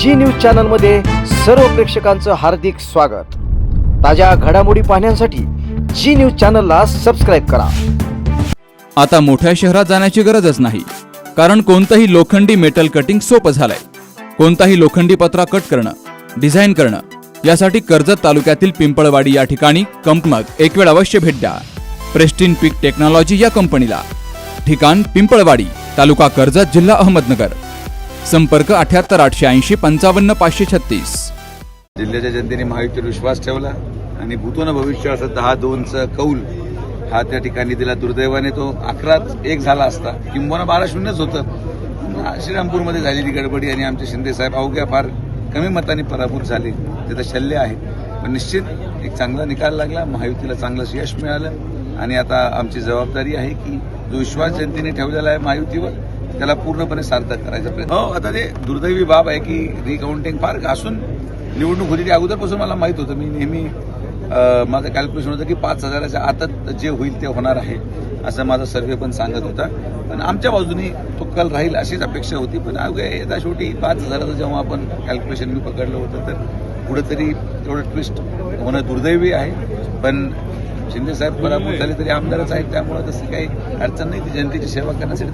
जी news चॅनलमध्ये सर्व प्रेक्षकांचं हार्दिक स्वागत. ताज्या घडामोडी पाहण्यासाठी जी न्यूज चॅनलला सबस्क्राईब करा. आता मोठ्या शहरात जाण्याची गरजच नाही कारण कोणतंही लोखंडी मेटल कटिंग सोपं झालंय. कोणताही लोखंडी पत्रा कट करणं डिझाईन करणं यासाठी कर्जत तालुक्यातील पिंपळवाडी या ठिकाणी कंपनक एक वेळ अवश्य भेट द्या. प्रेस्टिन पीक टेक्नॉलॉजी या कंपनीला. ठिकाण पिंपळवाडी तालुका कर्जत जिल्हा अहमदनगर. संपर्क अठ्याहत्तर आठशे ऐंशी पंचावन्न पाचशे छत्तीस. जिल्ह्याच्या जनतेने महायुतीवर विश्वास ठेवला आणि भूतोन भविष्य असं दहा दोनचा कौल हा त्या ठिकाणी दिला. दुर्दैवाने तो अकराच एक झाला असता. किंबोना बारा शून्यच होतं. श्रीरामपूरमध्ये झालेली गडबडी आणि आमचे शिंदे साहेब अवघ्या फार कमी मताने पराभूत झाले. त्याचं शल्य आहे. पण निश्चित एक चांगला निकाल लागला. महायुतीला चांगलं यश मिळालं. आणि आता आमची जबाबदारी आहे की जो विश्वास जनतेने ठेवलेला आहे महायुतीवर त्याला पूर्णपणे सार्थक करायचा प्रयत्न. हो आता ते दुर्दैवी बाब आहे की रिकाउंटिंग फार असून निवडणूक होती ती अगोदरपासून मला माहीत होतं. मी नेहमी माझं कॅल्क्युलेशन होतं की पाच हजाराच्या आतात जे होईल ते होणार आहे असं माझा सर्वे पण सांगत होता. पण आमच्या बाजूनी तो कल राहील अशीच अपेक्षा होती. पण अवघ्या येता शेवटी पाच हजाराचं जेव्हा आपण कॅल्क्युलेशन मी पकडलं होतं तर कुठंतरी तेवढं ट्विस्ट होणं दुर्दैवी आहे. पण शिंदे साहेब पराभूत झाले तरी आमदारच आहेत त्यामुळे तसं काही अडचण नाही. ती जनतेची सेवा करण्यासाठी